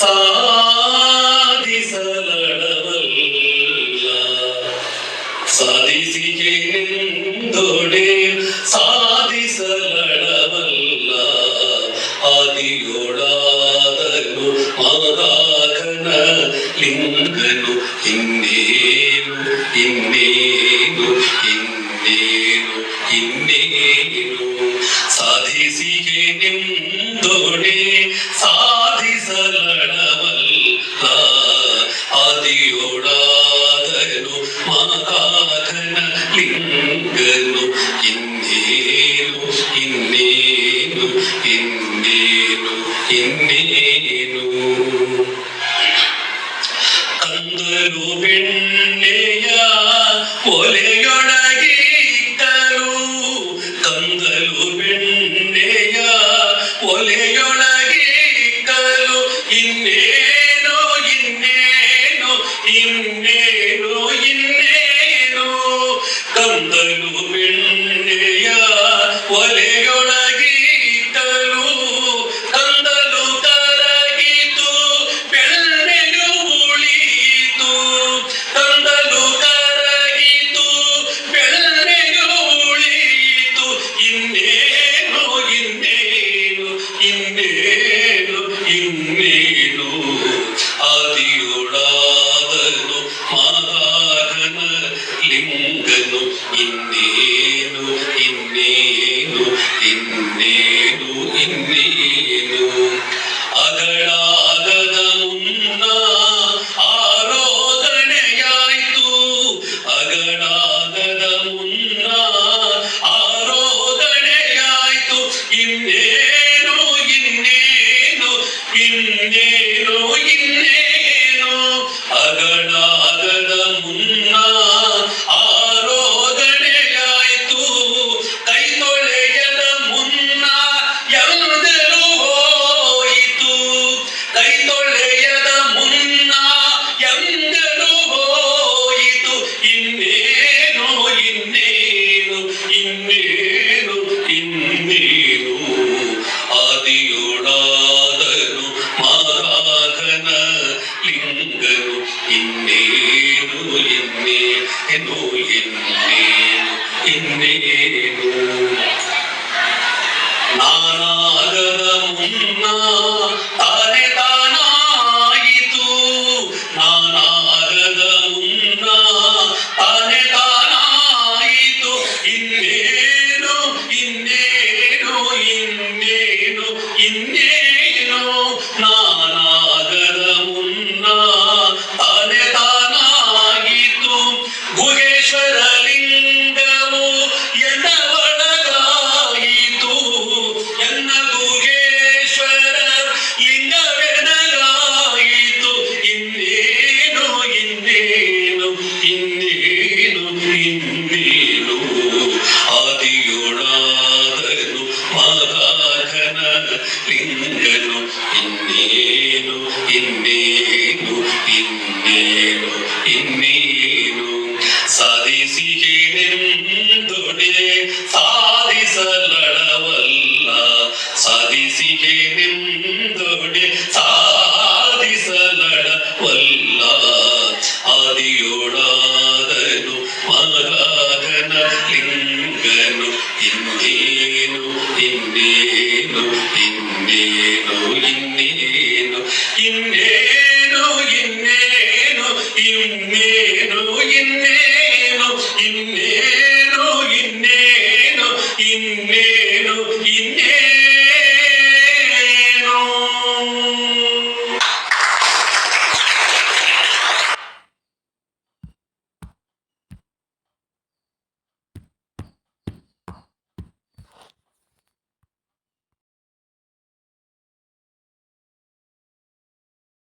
സാധിസലടമല്ല സാധിസിക്കുന്നോടെ സാധിസലടമല്ല. ആദിയോടാതനു മാതാകന ലിംഗനു. ഇന്നേനു ഇന്നേനു ഇന്നേനു ഇന്നേനു. സാധിസിക്കുന്നോടെ സാ ആദിയോടാതകനു മാധന ലിംഗനു ഇന്നേനു ഇന്നേനു ഇന്നേനു ഇന്നേ കന്തനു പെണ്ണയാ വലയോ ಇನ್ನೇನು ಇನ್ನೇನು ಅಗಳಾಗದ ಮುನ್ನ ಆರೋಧನೆಯಾಯಿತು ಅಗಳಾಗದ ಮುನ್ನ ಆರೋಧನೆಯಾಯಿತು ಇನ್ನೇನು ಇನ್ನೇನು ಇನ್ನೇನು ಇನ್ನೇನು ಅಗಳಾಗದ ಮುನ್ನ ಇನ್ನೇನು ಇನ್ನೇನು ಇನ್ನೇನು ಆದಿಯೊಳಾದನು ಮಾರಾಧನ ಲಿಂಗನು ಇನ್ನೇನು ಇನ್ನೇನು ಇನ್ನೇನು ಇನ್ನೇನು ನಾನಾಗದ ಮುನ್ನ ತಾನೆ ತಾನಾಯಿತು அழிந்த ಸಾಧಿಸಿಗೆನೆಂದೊಡೆ ಸಾಧಿಸಲಡವಲ್ಲ ಆದಿಯೊಳಾದನು ಮಹಾಗನ ಲಿಂಗನು ಇನ್ನೇನು ಇನ್ನೇನು ಇನ್ನೇನು ಇನ್ನೇನು